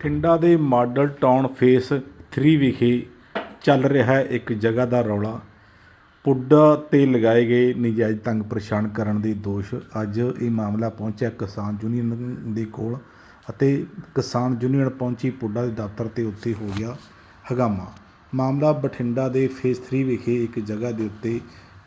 ਬਠਿੰਡਾ ਦੇ model town face 3 ਵਿਖੇ ਚੱਲ ਰਿਹਾ ਹੈ ਇੱਕ ਜਗ੍ਹਾ ਦਾ ਰੌਲਾ। ਪੁੱਡਾ ਤੇ ਲਗਾਏ ਗਏ ਨਜਾਇਜ਼ ਤੰਗ ਪਰੇਸ਼ਾਨ ਕਰਨ ਦੇ ਦੋਸ਼ ਅੱਜ ਇਹ ਮਾਮਲਾ ਪਹੁੰਚਿਆ ਕਿਸਾਨ ਯੂਨੀਅਨ ਦੇ ਕੋਲ ਅਤੇ ਕਿਸਾਨ ਯੂਨੀਅਨ ਪਹੁੰਚੀ ਪੁੱਡਾ ਦੇ ਦਫ਼ਤਰ ਤੇ ਉੱਤੇ ਹੋ ਗਿਆ ਹਗਾਮਾ। ਮਾਮਲਾ ਬਠਿੰਡਾ ਦੇ ਫੇਸ 3 ਵਿਖੇ ਇੱਕ ਜਗ੍ਹਾ ਦੇ ਉੱਤੇ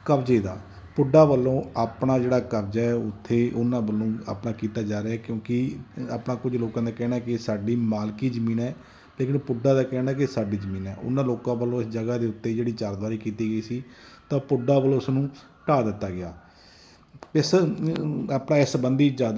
ਕਬਜ਼ੇ ਦਾ ਪੁੱਡਾ ਵੱਲੋਂ ਆਪਣਾ ਜਿਹੜਾ ਕਬਜ਼ਾ ਹੈ, ਉੱਥੇ ਉਹਨਾਂ ਵੱਲੋਂ ਆਪਣਾ ਕੀਤਾ ਜਾ ਰਿਹਾ ਕਿਉਂਕਿ ਆਪਣਾ ਕੁਝ ਲੋਕਾਂ ਦਾ ਕਹਿਣਾ ਕਿ ਸਾਡੀ ਮਾਲਕੀ ਜ਼ਮੀਨ ਹੈ, ਲੇਕਿਨ ਪੁੱਡਾ ਦਾ ਕਹਿਣਾ ਕਿ ਸਾਡੀ ਜ਼ਮੀਨ ਹੈ। ਉਹਨਾਂ ਲੋਕਾਂ ਵੱਲੋਂ ਇਸ ਜਗ੍ਹਾ ਦੇ ਉੱਤੇ ਜਿਹੜੀ ਚਾਰਦਵਾਰੀ ਕੀਤੀ ਗਈ ਸੀ, ਤਾਂ ਪੁੱਡਾ ਵੱਲੋਂ ਉਸ ਨੂੰ ਢਾਹ ਦਿੱਤਾ ਗਿਆ। ਇਸ, ਆਪਣਾ ਇਸ ਸੰਬੰਧੀ ਜਦ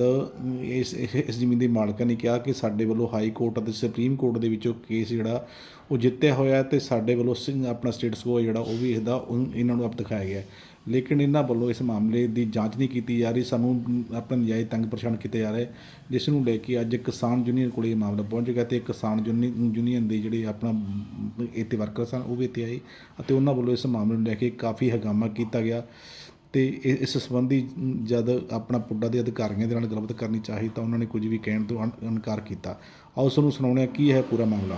ਇਸ ਇਸ ਜ਼ਮੀਨ ਦੇ ਮਾਲਕਾਂ ਨੇ ਕਿਹਾ ਕਿ ਸਾਡੇ ਵੱਲੋਂ ਹਾਈ ਕੋਰਟ ਅਤੇ ਸੁਪਰੀਮ ਕੋਰਟ ਦੇ ਵਿੱਚੋਂ ਕੇਸ ਜਿਹੜਾ ਉਹ ਜਿੱਤਿਆ ਹੋਇਆ ਹੈ ਤੇ ਸਾਡੇ ਵੱਲੋਂ ਸਿੰ- ਆਪਣਾ ਸਟੇਟਸ ਕੋ ਜਿਹੜਾ ਉਹ ਵੀ ਇਹਦਾ ਇਹਨਾਂ ਨੂੰ ਆਪ ਦਿਖਾਇਆ ਗਿਆ ਲੇਕਿਨ ਇਹਨਾਂ ਵੱਲੋਂ ਇਸ ਮਾਮਲੇ ਦੀ ਜਾਂਚ ਨਹੀਂ ਕੀਤੀ ਜਾ ਰਹੀ। ਸਾਨੂੰ ਅਮ, ਆਪਣਾ ਨਜਾਇਜ਼ ਤੰਗ ਪਰੇਸ਼ਾਨ ਕੀਤੇ ਜਾ ਰਹੇ। ਜਿਸ ਨੂੰ ਲੈ ਕੇ ਅੱਜ ਕਿਸਾਨ ਯੂਨੀਅਨ ਕੋਲੇ ਇਹ ਮਾਮਲਾ ਪਹੁੰਚ ਗਿਆ ਤੇ ਕਿਸਾਨ ਯੂਨੀ- ਯੂਨੀਅਨ ਦੇ ਜਿਹੜੇ ਆਪਣਾ ਇੱਥੇ ਵਰਕਰ ਸਨ ਉਹ ਵੀ ਇੱਥੇ ਆਏ ਅਤੇ ਉਹਨਾਂ ਵੱਲੋਂ ਇਸ ਮਾਮਲੇ ਨੂੰ ਲੈ ਕੇ ਕਾਫੀ ਹੰਗਾਮਾ ਕੀਤਾ ਗਿਆ ਤੇ ਇਸ ਸੰਬੰਧੀ ਜਦ ਆਪਣਾ ਪੁੱਡਾ ਦੇ ਅਧਿਕਾਰੀਆਂ ਦੇ ਨਾਲ ਗੱਲਬਾਤ ਕਰਨੀ ਚਾਹੀ ਤਾਂ ਉਹਨਾਂ ਨੇ ਕੁਝ ਵੀ ਕਹਿਣ ਤੋਂ ਅਨ- ਇਨਕਾਰ ਕੀਤਾ। ਆਓ ਉਸ ਨੂੰ ਸੁਣਾਉਂਦੇ ਕੀ ਹੈ ਪੂਰਾ ਮਾਮਲਾ।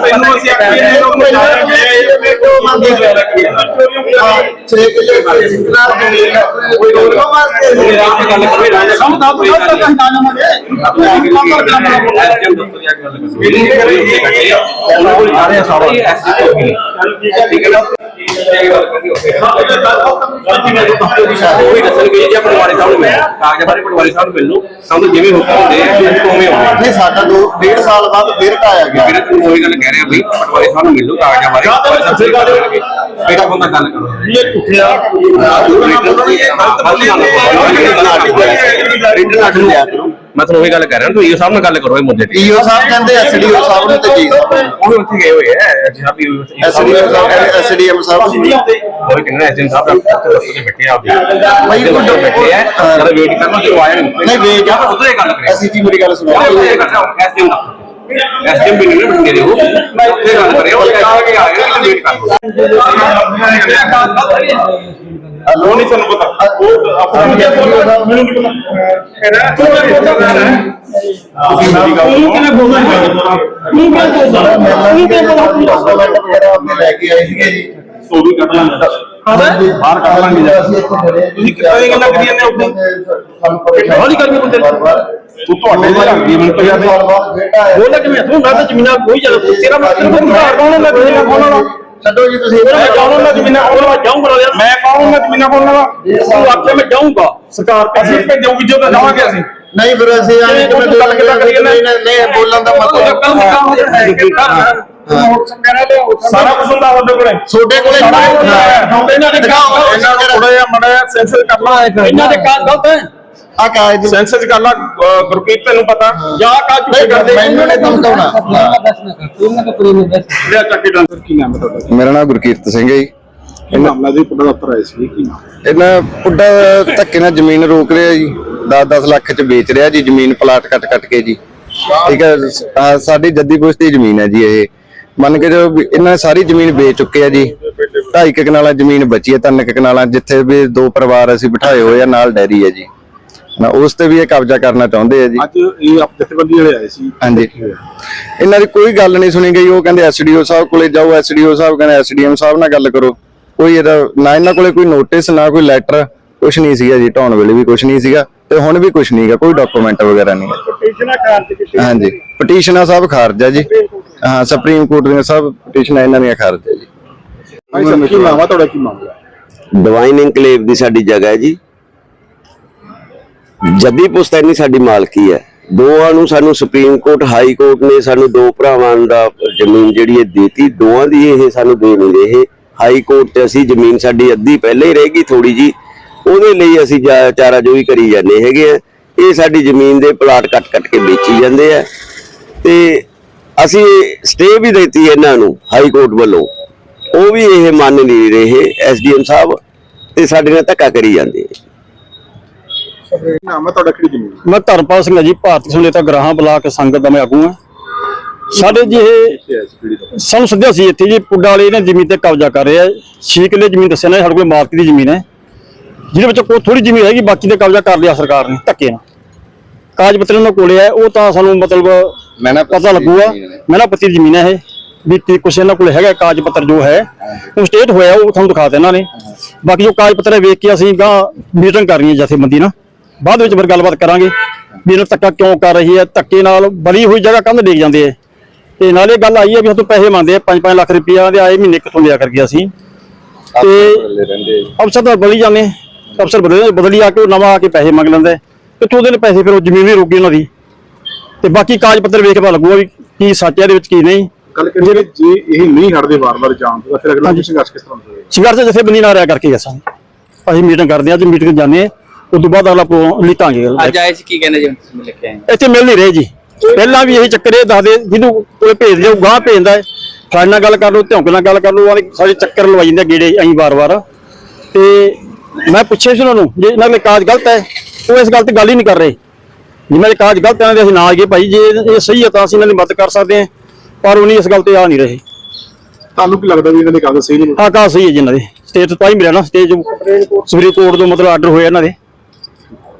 ਮੈਨੂੰ ਅਸੀਂ ਆਪਣੇ ਨੂੰ ਪਹੁੰਚਾਇਆ ਛੇ ਕਿਲੇ ਸਿੱਧਾ ਕੋਈ ਹੋਰ ਮਾਰਦੇ ਗੱਲ ਕਰੋ ਰਾਜਾ ਸਮ ਦਾ ਕੋਈ ਗੱਲ ਜਿਵੇਂ ਹੁਕਮ ਹੁੰਦੇ ਆ ਉਵੇਂ ਹੋਣਾ ਨਹੀਂ ਸਾਡਾ ਦੋ ਡੇਢ ਸਾਲ ਬਾਅਦ ਫਿਰ ਆਇਆ ਗਿਆ। ਵੀਰੇ ਤੂੰ ਉਹੀ ਗੱਲ ਕਹਿ ਰਿਹਾ ਬਈ ਪਟਵਾਰੀ ਸਾਹਿਬ ਨੂੰ ਮਿਲ ਲਓ ਕਾਗਜ਼ਾਂ ਬਾਰੇ ਪਟਵਾਰੀ ਸਾਹਿਬ ਸਹੀ ਕਰ ਦੇਣਗੇ ਬੇਟਾ ਬੰਦਾ ਗੱਲ ਕਰੋ। ਇਹ ਕੁੱਠਿਆ ਮੈਂ ਤੁਹਾਨੂੰ ਉਹੀ ਗੱਲ ਕਹਿ ਰਿਹਾ ਤੂੰ ਇਹ ਸਾਹਿਬ ਨਾਲ ਗੱਲ ਕਰੋ ਇਹ ਮੁੱਦੇ ਤੇ। ਈਓ ਸਾਹਿਬ ਕਹਿੰਦੇ ਐਸਡੀਓ ਸਾਹਿਬ ਨੂੰ ਤੇ ਜੀ। ਉਹ ਵੀ ਉੱਥੇ ਗਏ ਹੋਏ ਆ ਵੀ ਐਸਡੀਓ ਸਾਹਿਬ ਐਸਡੀਐਮ ਸਾਹਿਬ ਉਹ ਕਹਿੰਦੇ ਐਸਐਮ ਸਾਹਿਬ ਤੇ ਬੈਠੇ ਆ ਬਈ ਕੋਈ ਬੈਠੇ ਆ ਹਾਂ। ਜਦ ਵੇਟ ਕਰਨਾ ਤੇ ਆਏ ਨਹੀਂ ਨਹੀਂ ਵੇਟ ਜਾਂ ਉਧਰ ਹੀ ਗੱਲ ਕਰੇ ਅਸੀਂ ਜੀ ਮੇਰੀ ਗੱਲ ਸੁਣੋ। ਦਾ। ਐਸਐਮ ਵੀ ਨਹੀਂ ਬਠਿੰਡੇ ਦੇ ਉਹ ਉੱਥੇ ਗੱਲ ਕਰੇ ਉਹ ਕਹਿਆ ਕਿ ਆ ਵੇਟ ਕਰ ਹਲੋ ਨਹੀਂ ਤੁਹਾਨੂੰ ਪਤਾ। ਉਹ ਆਪਣਾ ਮੈਨੂੰ ਨਹੀਂ ਤੁਸੀਂ ਮੇਰੀ ਗੱਲ ਸੁਣੋ। ਡਾਕੂਮੈਂਟ ਵਗੈਰਾ ਆਪਣੇ ਲੈ ਕੇ ਆਏ ਸੀਗੇ ਜੀ। ਉਹ ਵੀ ਕੱਢ ਲਾਂਗੇ। ਬਾਹਰ ਕੱਢ ਲਾਂਗੇ ਜੀ। ਕਿੱਦਾਂ ਦੀਆਂ ਗੱਲਾਂ ਕਰੀਆਂ ਨੇ ਉੱਥੇ? ਹੌਲੀ ਕਰ ਵੀ ਬੰਦੇ ਨੂੰ। ਤੂੰ ਤੁਹਾਡੇ ਦੇ ਘਰ ਦੀ ਪਿਆ ਤੇ ਬੋਲ ਕਿ ਮੈਂ ਤੂੰ ਮੈਂ ਤਾਂ ਜ਼ਮੀਨਾਂ ਕੋਈ ਚੱਲ ਤੇਰਾ ਮਤਲਬ ਮੈਂ ਘਰ ਪਾਉਣ ਲੱਗ ਗਿਆ ਕੋਣ ਵਾਲਾ। ਛੱਡੋ ਜੀ ਤੁਸੀਂ। ਮੈਂ ਜਾਉਂ ਮੈਂ ਜ਼ਮੀਨਾਂ ਕੋਲ ਮੈਂ ਜਾਊਂਗਾ ਯਾਰ ਮੈਂ ਕੌਣ ਮੈਂ ਜ਼ਮੀਨਾਂ ਕੋਲ ਨਾ ਤੂੰ ਆਖੇ ਮੈਂ ਜਾਊਂਗਾ। ਸਰਕਾਰ ਅਸੀਂ ਭੇਜੋਗੀ ਜਦੋਂ ਜਾਵਾਂਗੇ ਅਸੀਂ। ਨਹੀਂ ਫਿਰ ਅਸੀਂ ਆਏ ਕਿਵੇਂ ਤੂੰ ਗੱਲ ਕਿੱਦਾਂ ਕਰੀ ਜਾਂਦਾ? ਨਹੀਂ ਨਹੀਂ ਬੋਲਣ ਦਾ ਮਤਲਬ ਕੱਲ ਦਾ ਕੰਮ ਹੋ ਜਾਣਾ ਸਾਰਾ ਕੁਝ ਹੁੰਦਾ ਤੁਹਾਡੇ ਕੋਲੇ? ਛੋਟੇ ਕੋਲੇ ਇਹਨਾਂ ਦੇ ਕੰਮ ਥੋੜਾ ਜਿਹਾ ਮੜਾ ਸੈਂਸਰ ਕਰਨਾ ਹੈ। ਇਹਨਾਂ ਦੇ ਕੰਮ ਗਲਤ ਹੈ। ਆ ਕਾਇ ਜੀ। ਸੈਂਸਰ ਕਰ ਲਾ ਅਹ ਗੁਰਪ੍ਰੀਤ ਤੈਨੂੰ ਪਤਾ? ਜਾਂ ਕਾ ਝੂਠੇ ਕਰਦੇ ਮੈਨੂੰ ਨਹੀਂ ਧਮਕਾਉਣਾ ਲਿਆ ਚੱਕੀ ਡਾਂਸਰ ਕੀ ਨਾਮ ਹੈ ਤੁਹਾਡਾ ਮੇਰਾ ਨਾਮ ਗੁਰਕੀਰਤ ਸਿੰਘ ਹੈ ਜੀ। ਇਹ ਮਾਮਲਾ ਜੀ ਪੁੱਡਾ ਦਫਤਰ ਆਏ ਸੀ ਕੀ ਨਾਮ? ਇਹਨਾਂ ਪੁੱਡਾ ਧੱਕੇ ਨਾਲ ਜ਼ਮੀਨ ਰੋਕ ਰਿਹਾ ਜੀ। 10-10 ਲੱਖ ਚ ਵੇਚ ਰਿਹਾ ਜੀ ਜ਼ਮੀਨ ਪਲਾਟ ਕੱਟ ਕੱਟ ਕੇ ਜੀ। ਠੀਕ ਹੈ ਆਹ ਸਾਡੀ ਜੱਦੀ ਪੁਸ਼ਤੀ ਜ਼ਮੀਨ ਹੈ ਜੀ ਇਹ। ਮੰਨ ਕੇ ਜੋ ਇਹਨਾਂ ਨੇ ਸਾਰੀ ਜ਼ਮੀਨ ਵੇਚ ਚੁੱਕੇ ਆ ਜੀ। ਢਾਈ ਕੁ ਕਨਾਲਾਂ ਜ਼ਮੀਨ ਬਚੀ ਹੈ ਤਿੰਨ ਕੁ ਕਨਾਲਾਂ ਜਿੱਥੇ ਵੀ ਦੋ ਪਰਿਵਾਰ ਅਸੀਂ ਬਿਠਾਏ ਹੋਏ ਆ ਨਾਲ ਡੈਰੀ ਹੈ ਜੀ। ਨਾ ਉਸ ਤੇ ਵੀ ਇਹ ਕਬਜ਼ਾ ਕਰਨਾ ਚਾਹੁੰਦੇ ਆ ਜੀ। ਅੱਜ ਇਹ ਆਪ ਜਥੇਬੰਦੀ ਜਿਹੜੇ ਆਏ ਸੀ। ਹਾਂਜੀ। ਇਹਨਾਂ ਦੀ ਕੋਈ ਗੱਲ ਨਹੀਂ ਸੁਣੀ ਗਈ। ਉਹ ਕਹਿੰਦੇ ਐਸਡੀਓ ਸਾਹਿਬ ਕੋਲੇ ਜਾਓ ਐਸਡੀਓ ਸਾਹਿਬ ਕਹਿੰਦੇ ਐਸਡੀਐਮ ਸਾਹਿਬ ਨਾਲ ਗੱਲ ਕਰੋ। ਕੋਈ ਇਹਦਾ ਨਾ ਇਹਨਾਂ ਕੋਲੇ ਕੋਈ ਨੋਟਿਸ ਨਾ ਕੋਈ ਲੈਟਰ ਕੁਝ ਨਹੀਂ ਸੀਗਾ ਜੀ। ਢਾਉਣ ਵੇਲੇ ਵੀ ਕੁਝ ਨਹੀਂ ਸੀਗਾ ਤੇ ਹੁਣ ਵੀ ਕੁਝ ਨਹੀਂਗਾ ਕੋਈ ਡਾਕੂਮੈਂਟ ਵਗੈਰਾ ਨਹੀਂ ਹੈ ਹਾਂਜੀ। ਪਟੀਸ਼ਨਾਂ ਸਭ ਖਾਰਜ ਆ ਜੀ। ਹਾਂ ਸੁਪਰੀਮ ਕੋਰਟ ਦੀਆਂ ਸਭ ਪਟੀਸ਼ਨਾਂ ਇਹਨਾਂ ਦੀਆਂ ਖਾਰਜ ਆ ਜੀ। ਭਾਈ ਸਾਹਿਬ ਕੀ ਨਾਮ ਆ? ਤੁਹਾਡਾ ਕੀ ਮਾਮਲਾ ਹੈ? ਡਿਵਾਈਨ ਇਨਕਲੇਵ ਦੀ ਸਾਡੀ ਜਗ੍ਹਾ ਹੈ ਜੀ। ਜੱਦੀ ਪੁਸਤੈਨੀ ਸਾਡੀ ਮਾਲਕੀ ਹੈ। ਦੋਵਾਂ ਨੂੰ ਸਾਨੂੰ ਸੁਪਰੀਮ ਕੋਰਟ ਹਾਈ ਕੋਰਟ ਨੇ ਸਾਨੂੰ ਦੋ ਭਰਾਵਾਂ ਦਾ ਜ਼ਮੀਨ ਜਿਹੜੀ ਹੈ ਦੇਤੀ, ਦੋਵਾਂ ਦੀ ਇਹ ਸਾਨੂੰ ਦੇ ਨਹੀਂ ਰਹੇ। ਹਾਈ ਕੋਰਟ ਤੇ ਅਸੀਂ ਜ਼ਮੀਨ ਸਾਡੀ ਅੱਧੀ ਪਹਿਲੇ ਹੀ ਰਹੇਗੀ ਥੋੜੀ ਜੀ ਉਹਦੇ ਲਈ ਅਸੀਂ ਚਾਰਾ ਜੋ ਵੀ ਕਰੀ ਜਾਂਦੇ ਹੈਗੇ ਆ। ਇਹ ਸਾਡੀ ਜ਼ਮੀਨ ਦੇ ਪਲਾਟ ਕੱਟ ਕੱਟ ਕੇ ਵੇਚੀ ਜਾਂਦੇ ਆ। ਤੇ ਅਸੀਂ ਸਟੇ ਵੀ ਦਿੱਤੀ ਇਹਨਾਂ ਨੂੰ ਹਾਈ ਕੋਰਟ ਵੱਲੋਂ। ਉਹ ਵੀ ਇਹ ਮੰਨ ਨਹੀਂ ਰਹੇ ਐਸਡੀਐਮ ਸਾਹਿਬ, ਤੇ ਸਾਡੇ ਨਾਲ ਧੱਕਾ ਕਰੀ ਜਾਂਦੇ ਆ। ਨਾਮ ਹੈ ਤੁਹਾਡਾ ਕਿਹੜੀ ਜ਼ਮੀਨ? ਮੈਂ ਧਰਮਪਾਲ ਸਿੰਘ ਹਾਂ ਜੀ ਭਾਰਤੀ ਸੁਨੇਤਾ ਗ੍ਰਾਹਾਂ ਬਲਾਕ ਸੰਗਤ ਦਾ ਮੈਂ ਆਗੂ ਹਾਂ। ਸਾਡੇ ਜੀ ਇਹ ਸਾਨੂੰ ਸੱਦਿਆ ਸੀ ਇੱਥੇ ਜੀ ਪੁੱਡਾ ਵਾਲੇ ਨੇ ਜ਼ਮੀਨ ਤੇ ਕਬਜ਼ਾ ਕਰ ਰਿਹਾ 6 ਕਿੱਲੇ ਜ਼ਮੀਨ ਦੱਸਿਆ ਨਾ ਸਾਡੇ ਕੋਲ ਮਾਲਕੀ ਦੀ ਜ਼ਮੀਨ ਹੈ। ਜਿਹਦੇ ਵਿੱਚ ਕੋਈ ਥੋੜੀ ਜ਼ਮੀਨ ਹੈਗੀ ਬਾਕੀ ਤੇ ਕਬਜ਼ਾ ਕਰ ਲਿਆ ਸਰਕਾਰ ਨੇ ਧੱਕੇ ਨਾਲ। ਕਾਗਜ਼ ਪੱਤਰ ਉਹਨਾਂ ਕੋਲੇ ਹੈ ਉਹ ਤਾਂ ਸਾਨੂੰ ਮਤਲਬ ਮੈਂ ਨਾ ਪਤਾ ਲੱਗੂਗਾ। ਮੈਂ ਨਾ ਪੱਤੀ ਜ਼ਮੀਨ ਹੈ ਇਹ। ਵੀ ਕੀ ਕੁਛ ਇਹਨਾਂ ਕੋਲ ਹੈਗਾ ਕਾਗਜ਼ ਪੱਤਰ ਜੋ ਹੈ ਉਹ ਸਟੇਟ ਹੋਇਆ ਉਹ ਤੁਹਾਨੂੰ ਦਿਖਾ ਦੇਣਾ ਨੇ। ਬਾਕੀ ਜੋ ਕਾਗਜ਼ ਪੱਤਰ ਹੈ ਵੇਖ ਕੇ ਅਸੀਂ ਗਾਂ ਮੀਟਿੰਗ ਕਰਨੀ ਹੈ ਜਥੇਬੰਦੀ ਨਾਲ। ਬਾਅਦ ਵਿੱਚ ਫਿਰ ਗੱਲਬਾਤ ਕਰਾਂਗੇ ਵੀ ਇਹਨਾਂ ਧੱਕਾ ਕਿਉਂ ਕਰ ਰਹੀ ਹੈ ਧੱਕੇ ਨਾਲ ਬਣੀ ਹੋਈ ਜਗ੍ਹਾ ਕੰਧ ਡੇਗ ਜਾਂਦੇ ਹੈ। ਤੇ ਨਾਲੇ ਗੱਲ ਆਈ ਹੈ ਵੀ ਸਾਨੂੰ ਪੈਸੇ ਮੰਗਦੇ ਆ 5-5 ਲੱਖ ਰੁਪਈਆ ਦੇ ਆਏ ਮਹੀਨੇ ਕਿੱਥੋਂ ਲਿਆ ਕਰ ਗਿਆ ਸੀ। ਤੇ ਅਫਸਰ ਤਾਂ ਬਦਲੀ ਜਾਂਦੇ ਅਫਸਰ ਬਦਲੀ ਬਦਲੀ ਆ ਕੇ ਉਹ ਨਵਾਂ ਆ ਕੇ ਪੈਸੇ ਮੰਗ ਲੈਂਦਾ। ਕਿੱਥੋਂ ਉਹਦੇ ਨੇ ਪੈਸੇ ਫਿਰ ਉਹ ਜ਼ਮੀਨ ਵੀ ਰੋਕੀ ਉਹਨਾਂ ਦੀ। ਤੇ ਬਾਕੀ ਕਾਗਜ਼ ਪੱਤਰ ਵੇਖ ਪਤਾ ਲੱਗੂਗਾ ਵੀ ਕੀ ਸੱਚ ਹੈ ਇਹਦੇ ਵਿੱਚ ਕੀ ਨਹੀਂ। ਗੱਲ ਕਰੀਏ ਜੇ ਇਹ ਨਹੀਂ ਹਟਦੇ ਵਾਰ-ਵਾਰ ਜਾਣ ਤੋਂ ਫਿਰ ਅਗਲਾ ਸੰਘਰਸ਼ ਕਿਸ ਤਰ੍ਹਾਂ ਹੋਵੇਗਾ ਸੰਘਰਸ਼ ਜਥੇਬੰਦੀ ਨਾਲ ਰਿਆ ਕਰਕੇ ਅਸਾਂ ਅਸੀਂ ਮੀਟਿੰਗ ਕਰਦੇ ਹਾਂ ਅੱਜ ਮੀਟਿੰਗ ਜਾਂਦੇ ਹਾਂ। ਉਸ ਤੋਂ ਬਾਅਦ ਅਗਲਾ ਲਿਖਾਂਗੇ ਅੱਜ ਆਏ ਸੀ ਕੀ ਕਹਿੰਦੇ ਜੀ ਹੈ ਇੱਥੇ ਮਿਲ ਨਹੀਂ ਰਹੇ ਜੀ। ਪਹਿਲਾਂ ਵੀ ਇਹੀ ਚੱਕਰ ਇਹ ਦੱਸਦੇ ਜਿਹਨੂੰ ਕੋਲੇ ਭੇਜ ਦਿਓ ਗਾਹ ਭੇਜਦਾ ਹੈ। ਸਾਡੇ ਨਾਲ ਗੱਲ ਕਰ ਲਓ ਧੌਂਕ ਨਾਲ ਗੱਲ ਕਰ ਲਓ ਆਹ ਸਾਰੇ ਚੱਕਰ ਲਵਾਈ ਜਾਂਦੇ ਗੇੜੇ ਅਸੀਂ ਵਾਰ-ਵਾਰ। ਤੇ ਮੈਂ ਪੁੱਛਿਆ ਸੀ ਉਹਨਾਂ ਨੂੰ ਜੇ ਇਹਨਾਂ ਦੇ ਕਾਜ ਗਲਤ ਹੈ ਉਹ ਇਸ ਗੱਲ ਤੇ ਗੱਲ ਹੀ ਨਹੀਂ ਕਰ ਰਹੇ। ਜਿਨ੍ਹਾਂ ਦੇ ਕਾਜ ਗਲਤ ਹੈ ਅਸੀਂ ਨਾ ਗਏ ਭਾਈ ਜੇ ਇਹ ਸਹੀ ਹੈ ਤਾਂ ਅਸੀਂ ਇਹਨਾਂ ਦੀ ਮਦਦ ਕਰ ਸਕਦੇ ਹਾਂ ਪਰ ਉਹ ਨਹੀਂ ਇਸ ਗੱਲ ਤੇ ਆ ਨਹੀਂ ਰਹੇ। ਤੁਹਾਨੂੰ ਕੀ ਲੱਗਦਾ ਵੀ ਇਹਨਾਂ ਦੇ ਕਾਗਜ਼ ਸਹੀ ਨਹੀਂ ਆ ਕਾ ਸਹੀ ਹੈ ਜੀ ਇਹਨਾਂ ਦੇ। ਸਟੇਟ ਤੋਂ ਹੀ ਮਿਲਿਆ ਨਾ ਸਟੇਜ ਸੁਪਰੀਮ ਕੋਰਟ ਤੋਂ ਮਤਲਬ ਆਰਡਰ ਹੋਇਆ ਇਹਨਾਂ ਦੇ।